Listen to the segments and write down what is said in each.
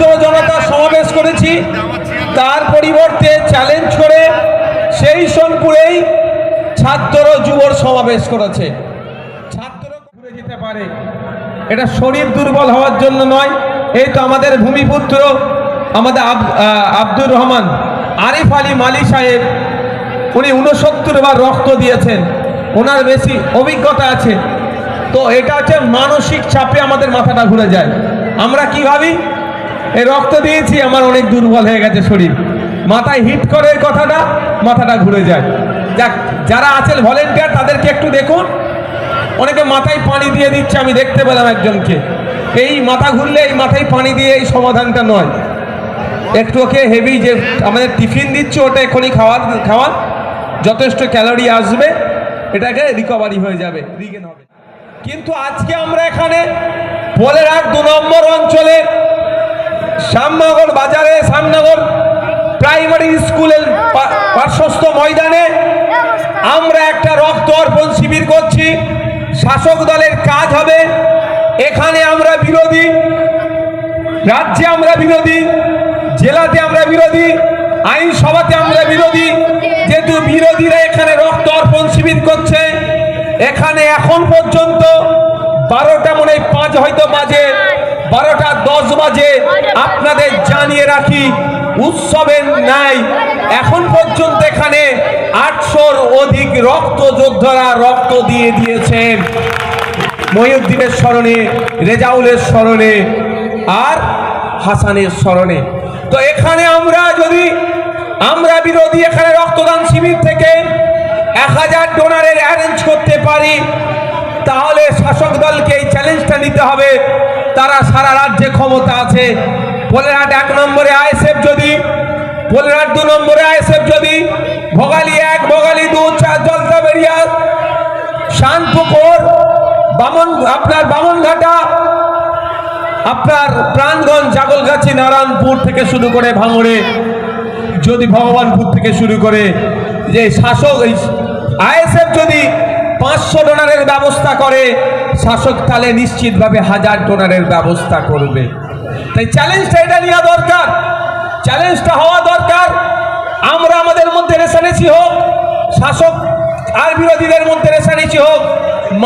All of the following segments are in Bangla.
ছাত্র জনতা সমাবেশ করেছি। তার পরিবর্তে চ্যালেঞ্জ করে সেই সোনপুরেই ছাত্র যুবর সমাবেশ করেছে। ছাত্র ঘুরে যেতে পারে। এটা শরীর দুর্বল হওয়ার জন্য নয়। এই তো আমাদের ভূমিপুত্র, আমাদের আব্দুর রহমান, আরিফ আলী মালি সাহেব, উনি উনসত্তর বার রক্ত দিয়েছেন। ওনার বেশি অভিজ্ঞতা আছে। তো এটা হচ্ছে মানসিক চাপে আমাদের মাথাটা ঘুরে যায়। আমরা কি ভাবি? এই রক্ত দিয়েছি, আমার অনেক দুর্বল হয়ে গেছে শরীর। মাথায় হিট করে কথাটা, মাথাটা ঘুরে যায়। যাক, যারা আছেন ভলেন্টিয়ার তাদেরকে একটু দেখুন। অনেকে মাথায় পানি দিয়ে দিচ্ছে, আমি দেখতে পেলাম একজনকে। এই মাথা ঘুরলে এই মাথায় পানি দিয়ে এই সমাধানটা নয়। একটু ওকে হেভি যে আমাদের টিফিন দিচ্ছে, ওটা এখনই খাওয়ার খাওয়ান যথেষ্ট ক্যালোরি আসবে, এটাকে রিকভারি হয়ে যাবে রিগেন হবে। কিন্তু আজকে আমরা এখানে পোলেরহাট দু নম্বর অঞ্চলে শ্যামনগর বাজারে, শ্যামনগর প্রাইমারি স্কুলের পার্শ্বস্থ ময়দানে আমরা একটা রক্ত অর্পণ শিবির করছি। শাসক দলের কাজ হবে। এখানে আমরা বিরোধী, রাজ্যে আমরা বিরোধী, জেলাতে আমরা বিরোধী, আইনসভাতে আমরা বিরোধী। যেহেতু বিরোধীরা এখানে রক্ত অর্পণ শিবির করছে, এখানে এখন পর্যন্ত বারোটা মনে পাঁচ হয়তো বাজে, বারোটা বাজে আপনাদের জানিয়ে রাখি, উৎসবের নাই এখন পর্যন্ত এখানে আটশোর অধিক রক্ত যোদ্ধারা রক্ত দিয়ে দিয়েছেন। মহিউদ্দিনের স্মরণে, রেজাউলের স্মরণে আর হাসানের স্মরণে। তো এখানে আমরা যদি, আমরা বিরোধী এখানে রক্তদান শিবির থেকে এক হাজার ডোনারের অ্যারেঞ্জ করতে পারি, তাহলে শাসক দলকে এই চ্যালেঞ্জটা নিতে হবে। তারা সারা রাজ্যে ক্ষমতা আছে। পোলেরহাট এক নম্বরে, আইএসএফ যদি। পোলেরহাট দু নম্বরে, আইএসএফ যদি। ভোগালী এক, ভোগালী দু, চার জলদাবেরিয়া শানপুকুর বামন, আপনার বামনঘাটা, আপনার প্রাণগঞ্জ জাগলগাছি নারায়ণপুর থেকে শুরু করে ভাঙড়ে, যদি ভগবানপুর থেকে শুরু করে, যে শাসক আইএসএফ যদি পাঁচশো ডোনারের ব্যবস্থা করে শাসক তাহলে নিশ্চিতভাবে হাজার ডোনারের ব্যবস্থা করবে। তাই চ্যালেঞ্জটা এটা নেওয়া দরকার। চ্যালেঞ্জটা হওয়া দরকার। আমরা আমাদের মধ্যে রেসারেসি হোক, শাসক আর বিরোধীদের মধ্যে রেসারেসি হোক,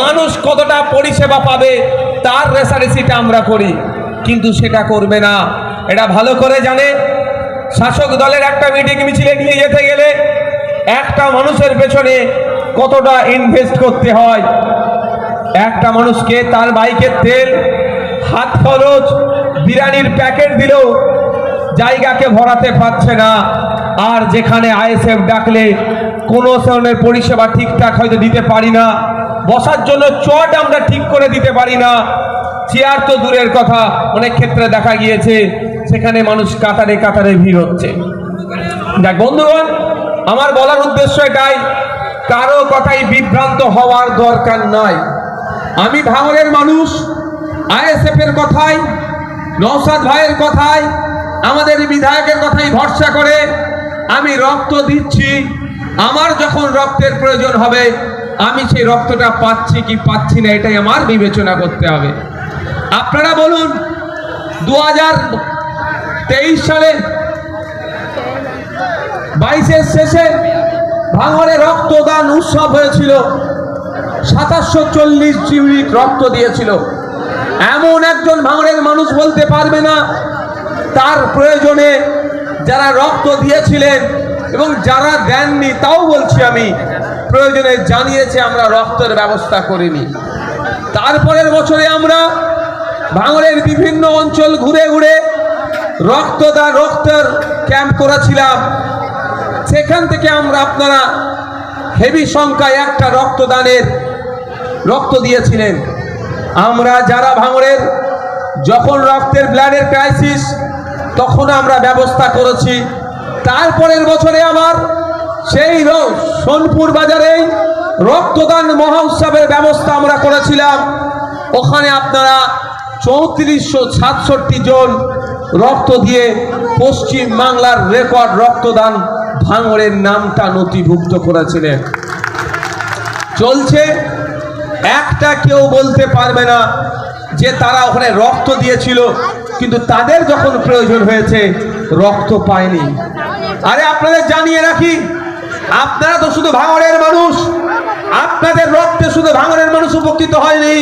মানুষ কতটা পরিষেবা পাবে তার রেসারেসিটা আমরা করি, কিন্তু সেটা করবে না। এটা ভালো করে জানে। শাসক দলের একটা মিটিং মিছিলে নিয়ে যেতে গেলে একটা মানুষের পেছনে কতটা ইনভেস্ট করতে হয়? একটা মানুষকে তার বাইকের তেল, হাত খরচ, বিরিয়ানির প্যাকেট দিলেও জায়গাকে ভরাতে পারছে না। আর যেখানে আইএসএফ ডাকলে কোনো ধরনের পরিষেবা ঠিকঠাক হয়তো দিতে পারি না। বসার জন্য চট আমরা ঠিক করে দিতে পারি না। চেয়ার তো দূরের কথা, অনেক ক্ষেত্রে দেখা গিয়েছে, সেখানে মানুষ কাতারে কাতারে ভিড় হচ্ছে। দেখ বন্ধুগণ, আমার বলার উদ্দেশ্য এটাই কারও কথাই বিভ্রান্ত হওয়ার দরকার নয় আমি ভাঙরের মানুষ আইএসএফ এর কথাই নৌসাদ ভাইয়ের কথায় আমাদের বিধায়কের কথাই ভরসা করে আমি রক্ত দিচ্ছি। আমার যখন রক্তের প্রয়োজন হবে, আমি সেই রক্তটা পাচ্ছি কি পাচ্ছি না, এটাই আমার বিবেচনা করতে হবে। আপনারা বলুন দু হাজার তেইশ সালে বাইশের শেষে ভাঙড়ে রক্তদান উৎসব হয়েছিল। সাতাশশো চল্লিশ ইউনিট রক্ত দিয়েছিল। এমন একজন ভাঙড়ের মানুষ বলতে পারবে না। তার প্রয়োজনে যারা রক্ত দিয়েছিলেন এবং যারা দেননি তাও বলছি আমি, প্রয়োজনে জানিয়েছে আমরা রক্তের ব্যবস্থা করিনি। তারপরের বছরে আমরা ভাঙড়ের বিভিন্ন অঞ্চল ঘুরে ঘুরে রক্তদান রক্তের ক্যাম্প করেছিলাম। সেখান থেকে আমরা আপনারা হেভি সংখ্যায় একটা রক্তদানের রক্ত দিয়েছিলেন। আমরা যারা ভাঙড়ের যখন রক্তের ব্লাডের ক্রাইসিস তখন আমরা ব্যবস্থা করেছি। তারপরের বছরে আবার সেই সোনপুর বাজারেই রক্তদান মহোৎসবের ব্যবস্থা আমরা করেছিলাম। ওখানে আপনারা চৌত্রিশশো সাতষট্টি জন রক্ত দিয়ে পশ্চিম বাংলার রেকর্ড রক্তদান ভাঙড়ের নামটা নথিভুক্ত করেছিলেন। চলছে, একটা কেউ বলতে পারবে না যে তারা ওখানে রক্ত দিয়েছিল, কিন্তু তাদের যখন প্রয়োজন হয়েছে, রক্ত পায়নি। আরে আপনাদের জানিয়ে রাখি, আপনারা তো শুধু ভাঙড়ের মানুষ, আপনাদের রক্তে শুধু ভাঙড়ের মানুষ উপকৃত হয়নি।